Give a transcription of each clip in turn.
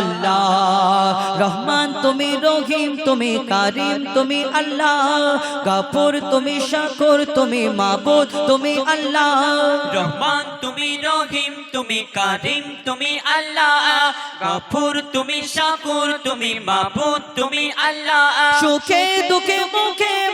আল্লাহ রহমান তুমি রহিম, তুমি কারিম, তুমি আল্লাহ। গাফুর তুমি শাকুর, তুমি মাবুদ, তুমি আল্লাহ। রহমান তুমি রহিম, তুমি কারিম, তুমি আল্লাহ। গাফুর তুমি শাকুর, তুমি মাবুদ, তুমি আল্লাহ। সুখে দুঃখে মুখে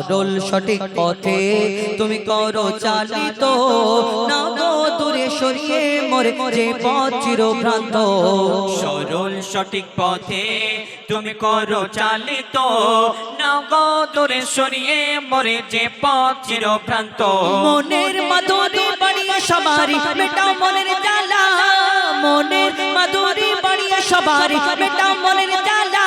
সরল সঠিক পথে। তুমি করো চালিত। না গো দূরে সরিয়ে মরে যে পথ চিরভ্রান্ত। সরল সঠিক পথে তুমি করো চালিত। নগদরে সরিয়ে মরে যে পথ চিরভ্রান্ত। মনের মাধুরী বাড়িয়ে সবারই মেটাও মনের জ্বালা। মনের মাধুরী সবারই মেটাও মনের জ্বালা।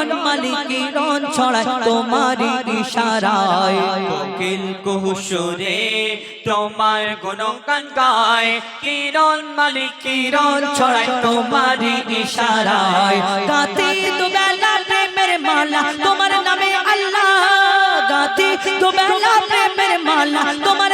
মালিক কিরণ ছড়ায় তোমারই ইশারায়। কোকিল কুহুসুরে তোমার গুণগান গায়। কিরণ মালিক কিরণ ছড়ায় তোমারই ইশারায়। গাতে তো বেলা প্রেমের মালা তোমার নামে আল্লাহ। গাতে তো বেলা প্রেমের মালা তোমার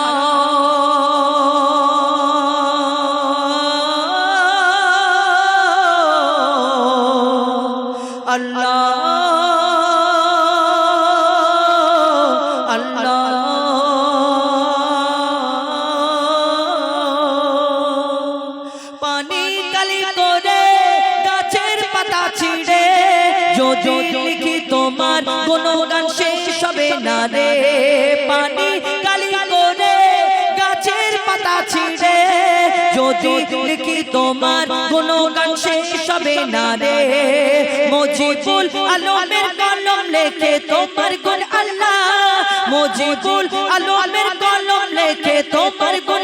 লিখি তোমার কোনো গান শেষ হবে না রে। পানি কালি করে গাছের পাতা ছিঁড়ে যদি লিখি তোমার কোনো গান শেষ হবে না রে। মজিবুল আলমের কলম লেখে তোমার গুণ আল্লাহ। মজিবুল আলমের কলম লেখে তোমার গুণ